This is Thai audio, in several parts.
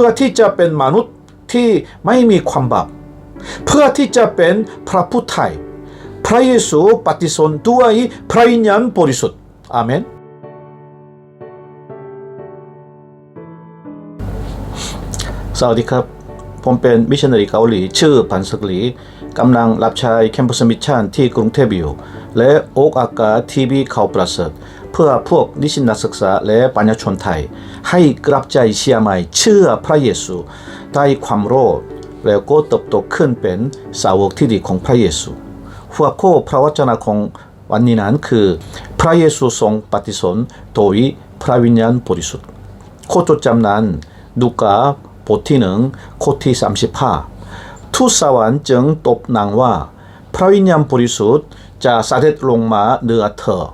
พื่อที่จะเป็นมนุษย์ที่ไม่มีความบาปเพื่อที่จะเป็นพระผู้ไทยพระเยซูปฏิสนด้วยพระวิญญาณบริสุทธิ์อาเมนสวัสดีครับ ผมเป็นมิชชันนารีเกาหลี ชื่อพันสกลีกำลังรับใช้แคมปัสมิชชั่นที่กรุงเทพอยู่ และโอกอากาศทีวีเขาประเสริฐ เพื่อพวกนิสิตนักศึกษาและปัญญาชนไทย ให้กลับใจเชื่อใหม่เชื่อพระเยซูได้ความรอดแล้วก็เติบโตขึ้นเป็นสาวกที่ดีของพระเยซูหัวข้อพระวจนะของวันนี้นั้นคือ พระเยซูทรงปฏิสนโดยพระวิญญาณบริสุทธิ์โคจดจำนั้นดูกาบทที่หนึ่งข้อที่สามสิบห้าทูตสวรรค์จึงตบนางว่า พระวิญญาณบริสุทธิ์จะสด็จลงมาเหนือเธอ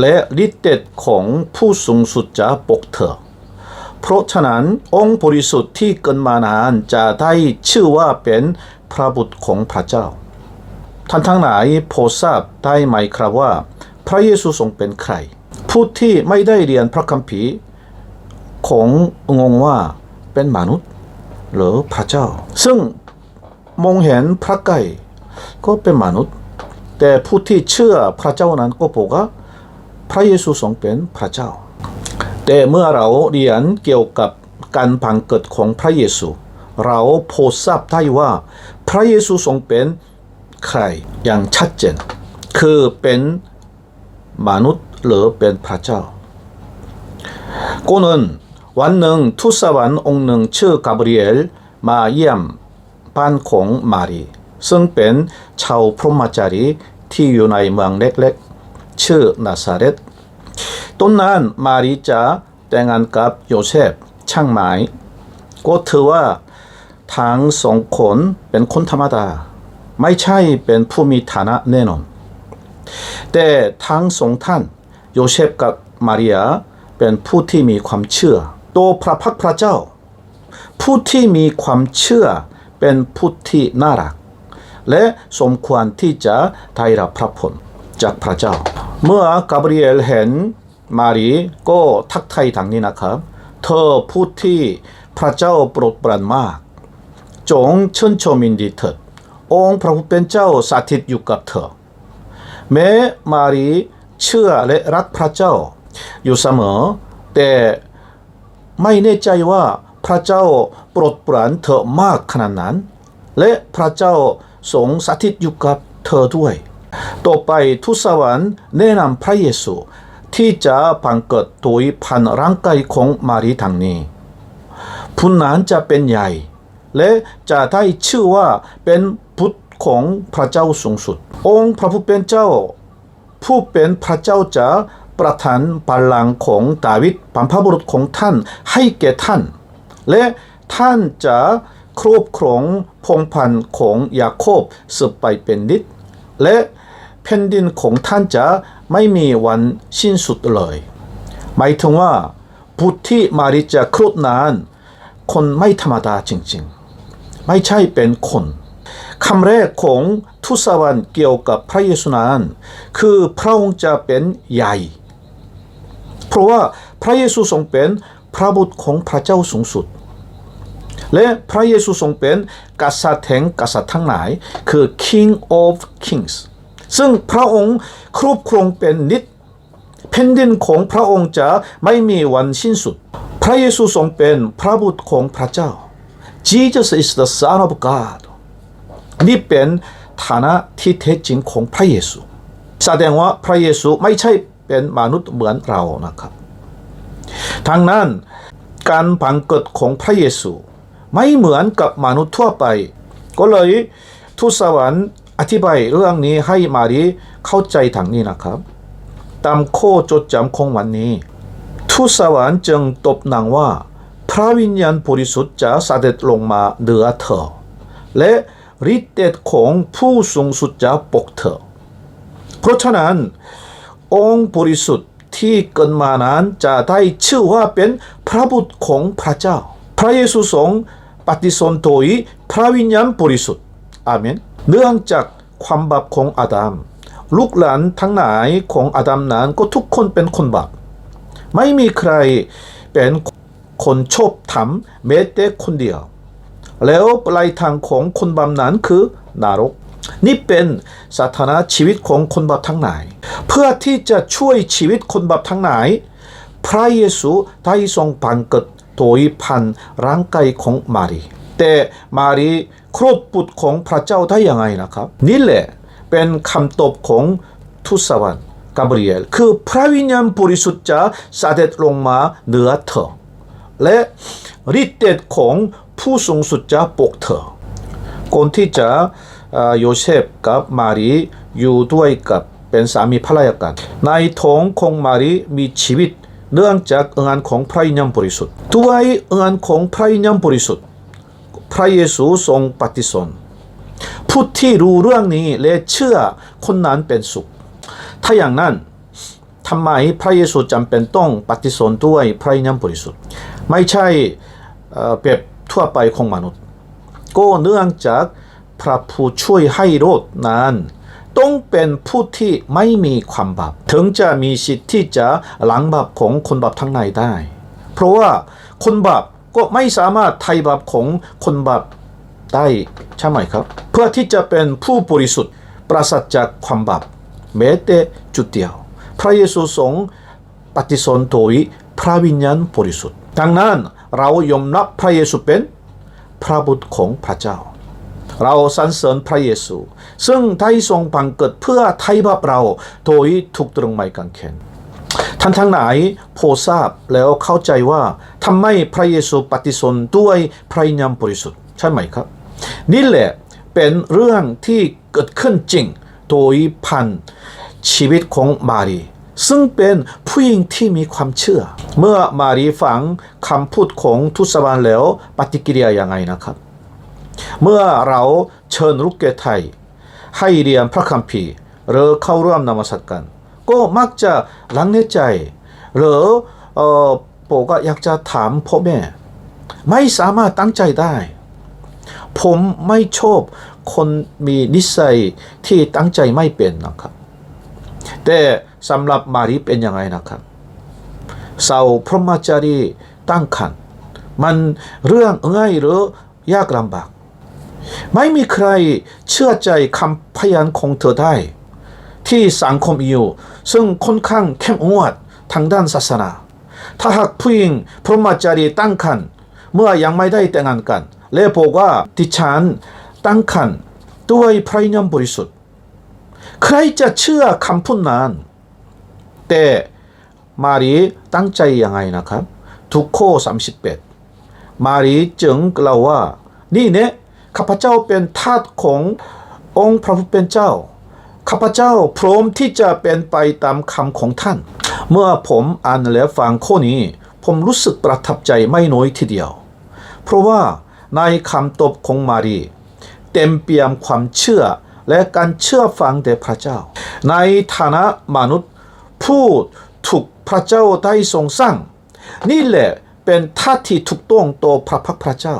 และฤทธิ์เดชของผู้สูงสุดจะปกเธอ เพราะฉะนั้นองค์บริสุทธิ์ที่เกิดมานานจะได้ชื่อว่าเป็นพระบุตรของพระเจ้า ท่านทั้งหลายพอทราบได้ไหมครับว่า พระเยซูทรงเป็นใคร ผู้ที่ไม่ได้เรียนพระคัมภีร์ของงงว่าเป็นมนุษย์หรือพระเจ้า ซึ่งมองเห็นพระไก่ก็เป็นมนุษย์ แต่ผู้ที่เชื่อพระเจ้านั้นก็บอกว่า พระเยซูทรงเป็นพระเจ้า แต่เมื่อเราเรียนเกี่ยวกับการพังเกิดของพระเยซู เราพอทราบได้ว่า พระเยซูทรงเป็นใครอย่างชัดเจน คือเป็นมนุษย์หรือเป็นพระเจ้ากูนวันหนึ่งทูตสวรรค์องค์หนึ่งชื่อกาเบรียลมาเยี่ยมบ้านของมารีซึ่งเป็นชาวพรหมจารีที่อยู่ในเมืองเล็ก ๆชื่อนาซาเรตตอนนั้นมารีจะแต่งงานกับโยเซฟช่างไม้ก็ถือว่าทั้งสองคนเป็นคนธรรมดาไม่ใช่เป็นผู้มีฐานะแน่นอนแต่ทั้งสอง ท่านโยเซฟกับมาริอาเป็นผู้ที่มีความเชื่อตัวพระพักตร์พระเจ้าผู้ที่มีความเชื่อเป็นผู้ที่น่ารักและสมควรที่จะได้รับพระเจ้า เมื่อกาเบรียลเห็นมารีก็ทักทายดังนี้นะครับ เธอผู้ที่พระเจ้าโปรดปรานมาก จงชื่นชมินดีเถิดองค์พระผู้เป็นเจ้าสถิตอยู่กับเธอ แม้มารีเชื่อและรักพระเจ้า อยู่เสมอ แต่ไม่แน่ใจว่าพระเจ้าโปรดปรานเธอมากขนาดนั้น และพระเจ้าทรงสถิตอยู่กับเธอด้วย ต่อไปทุสวรรค์แนะนำพระเยซูที่จะพังเกิดโดยพันร่างกายของมารีทางนี้ผู้นั้นจะเป็นใหญ่ และจะได้ชื่อว่าเป็นบุตรของพระเจ้าสูงสุด องค์พระผู้เป็นเจ้า ผู้เป็นพระเจ้าจะประทานบัลลังก์ของดาวิดบรรพบุรุษของท่านให้แก่ท่าน และท่านจะครอบครองพงพันธ์ของยาโคบสืบไปเป็นนิดและ แผ่นดินของท่านจะไม่มีวันสิ้นสุดเลย หมายถึงว่าบุตรที่มาริจะคลอดนั้นคนไม่ธรรมดาจริงๆ ไม่ใช่เป็นคนคำแรกของทุสวรรค์เกี่ยวกับพระเยซูนั้นคือพระองค์จะเป็นใหญ่ เพราะว่าพระเยซูทรงเป็นพระบุตรของพระเจ้าสูงสุด และพระเยซูทรงเป็นกษัตริย์แห่งกษัตริย์ทั้งหลายคือ King of Kings ซึ่งพระองค์ครอบครองเป็นนิจแผ่นดินของพระองค์จะไม่มีวันสิ้นสุด พระเยซูทรงเป็นพระบุตรของพระเจ้า Jesus is the Son of God นี่เป็นฐานะที่แท้จริงของพระเยซูแสดงว่าพระเยซูไม่ใช่เป็นมนุษย์เหมือนเรานะครับทางนั้นการบังเกิดของพระเยซู ไม่เหมือนกับมนุษย์ทั่วไป ก็เลยทูตสวรรค์ ธิบายเรื่องนี้ให้มารีเข้าใจทางนี้นะครับ ตามข้อจดจำของวันนี้ทูสวรรค์จึงตบนางว่า พระวิญญาณบริสุทธิ์จะเสด็จลงมาเหนือเธอ และฤทธิ์เดชของผู้สูงสุดจะปกเธอ เพราะฉะนั้น องค์บริสุทธิ์ที่เกิดมานั้นจะได้ชื่อว่าเป็นพระบุตรของพระเจ้า พระเยซูทรงปฏิสนโดยพระวิญญาณบริสุทธิ์อาเมน เนื่องจากความบาปของอาดัมลูกหลานทั้งหลายของอาดัมนั้นก็ทุกคนเป็นคนบาปไม่มีใครเป็นคนชอบทำแม้แต่คนเดียว แล้วปลายทางของคนบาปนั้นคือนรก นี่เป็นสถานะชีวิตของคนบาปทั้งหลาย เพื่อที่จะช่วยชีวิตคนบาปทั้งหลาย พระเยซูได้ทรงบังเกิดโดยพันร่างกายของมารีแต่มารี ครบบุตรของพระเจ้าได้ยังไงนะครับ นี่แหละเป็นคำตอบของทูตสวรรค์กาเบรียลคือพระวิญญาณบริสุทธิ์จะเสด็จลงมาเหนือเธอและฤทธิ์เดชของผู้ทรงสุดจะปกเธอก่อนที่จะโยเซฟกับมารีอยู่ด้วยกับเป็นสามีภรรยากันในท้องของมารีมีชีวิตเนื่องจากองารของพระวิญญาณบริสุทธิ์ด้วยองารของพระวิญญาณบริสุทธิ์ พระเยซูทรงปฏิสนผู้ที่รู้เรื่องนี้และเชื่อคนนั้นเป็นสุข ถ้าอย่างนั้นทำไมพระเยซูจำเป็นต้องปฏิสนด้วยพระวิญญาณบริสุทธิ์ ไม่ใช่เอ่อแบบทั่วไปของมนุษย์ ก็เนื่องจากพระผู้ช่วยให้รอดนั้นต้องเป็นผู้ที่ไม่มีความบาปถึงจะมีสิทธิ์ที่จะล้างบาปของคนบาปทั้งในได้ เพราะว่าคนบาป ก็ไม่สามารถไถ่บาปของคนบาปได้ใช่ไหมครับ เพื่อที่จะเป็นผู้บริสุทธิ์ปราศจากความบาปแม้แต่จุดเดียว พระเยซูทรงปฏิสนโดยพระวิญญาณบริสุทธิ์ดังนั้นเรายอมรับพระเยซูเป็นพระบุตรของพระเจ้า เราสรรเสริญพระเยซู ซึ่งได้ทรงบังเกิดเพื่อไถ่บาปเราโดยถูกตรึงไม้กางเขน ท่านทั้งหลายโพทราบแล้วเข้าใจว่าทำไมพระเยซูปฏิสนด้วยพระวิญาณบริสุทธิ์ใช่ไหมครับ นี่แหละเป็นเรื่องที่เกิดขึ้นจริงโดยพันชีวิตของมารีซึ่งเป็นผู้หญิงที่มีความเชื่อ เมื่อมารีฟังคำพูดของทุสวรรค์แล้วปฏิกิริยาอย่างไงนะครับ เมื่อเราเชิญลูกเกไทยให้เรียนพระคัมภีร์หรือเข้าร่วมนมัสการ ก็มักจะลังเลใจ หรือเออบอกว่าอยากจะถามพ่อแม่ ไม่สามารถตั้งใจได้ ผมไม่ชอบคนมีนิสัยที่ตั้งใจไม่เป็นนะครับ แต่สำหรับมารีเป็นยังไงนะครับสาวพรหมจารีตั้งคันมันเรื่องง่ายหรือยากลำบาก ไม่มีใครเชื่อใจคำพยานของเธอได้ ที่สังคมอยู่ ซึ่งค่อนข้างเข้มงวดทางด้านศาสนา ถ้าหากผู้หญิงพรหมจารีตั้งคันเมื่อยังไม่ได้แต่งงานกัน และบอกว่าดิฉันตั้งคันด้วยพระวิญญาณบริสุทธิ์ ใครจะเชื่อคำพูดนั้น แต่มารีตั้งใจยังไงนะครับ ทุกข้อ38มารีจึงกล่าวว่า นี่เนี่ยข้าพเจ้าเป็นทาสขององค์พระผู้เป็นเจ้า ข้าพเจ้าพร้อมที่จะเป็นไปตามคำของท่าน เมื่อผมอ่านและฟังข้อนี้ ผมรู้สึกประทับใจไม่น้อยทีเดียว เพราะว่าในคำตอบของมารี เต็มเปี่ยมความเชื่อและการเชื่อฟังแด่พระเจ้า ในฐานะมนุษย์ ผู้ถูกพระเจ้าได้ทรงสร้าง นี่แหละเป็นท่าที่ถูกต้องต่อพระพักตร์พระเจ้า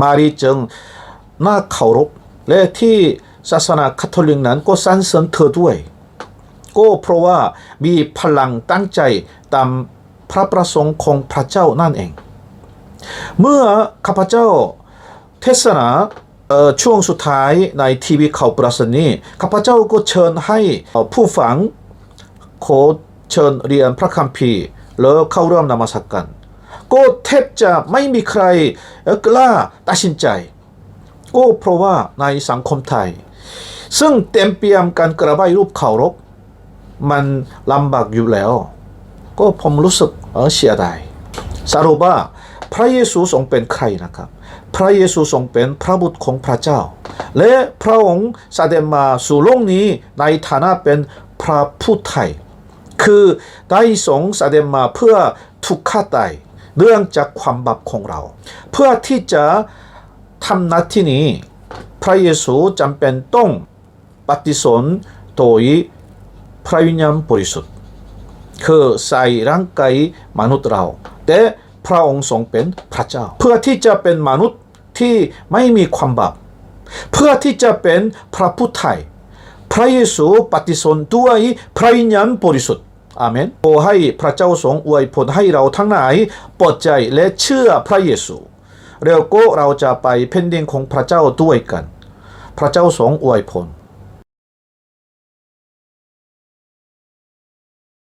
มารีจึงน่าเคารพและที่ ศาสนาคาทอลิกนั้นก็สรรเสริญเธอด้วย ก็เพราะว่ามีพลังตั้งใจตามพระประสงค์ของพระเจ้านั่นเอง เมื่อข้าพเจ้าเทศนาช่วงสุดท้ายในทีวีข่าวประสรินี้ข้าพเจ้าก็เชิญให้ผู้ฟังขอเชิญเรียนพระคัมภีร์แล้วเข้าร่วมนมัสการก็แทบจะไม่มีใครกล้าตัดสินใจ ก็เพราะว่าในสังคมไทย ซึ่งเต็มเปี่ยมการกระบายรูปเคารพมันลำบากอยู่แล้ว ก็ผมรู้สึกเออเสียดายสรุปว่าพระเยซูทรงเป็นใครนะครับ พระเยซูทรงเป็นพระบุตรของพระเจ้า และพระองค์เสด็จมาสู่โลกนี้ในฐานะเป็นพระผู้ไทย คือได้ทรงเสด็จมาเพื่อทุกข์ฆ่าตายเรื่องจากความบาปของเรา เพื่อที่จะทำหน้าที่นี้ พระเยซูจำเป็นต้องปฏิสนโดยพระวิญญาณบริสุทธิ์คือใส่ร่างกายมนุษย์เรา แต่พระองค์ทรงเป็นพระเจ้า เพื่อที่จะเป็นมนุษย์ที่ไม่มีความบาปเพื่อที่จะเป็นพระผู้ไทยพระเยซูปฏิสนด้วยพระวิญญาณบริสุทธิ์อาเมนขอให้พระเจ้าทรงอวยพรให้เราทั้งหลายปิดใจและเชื่อพระเยซู แล้วก็เราจะไปแผ่นดินของพระเจ้าด้วยกัน พระเจ้าทรงอวยพร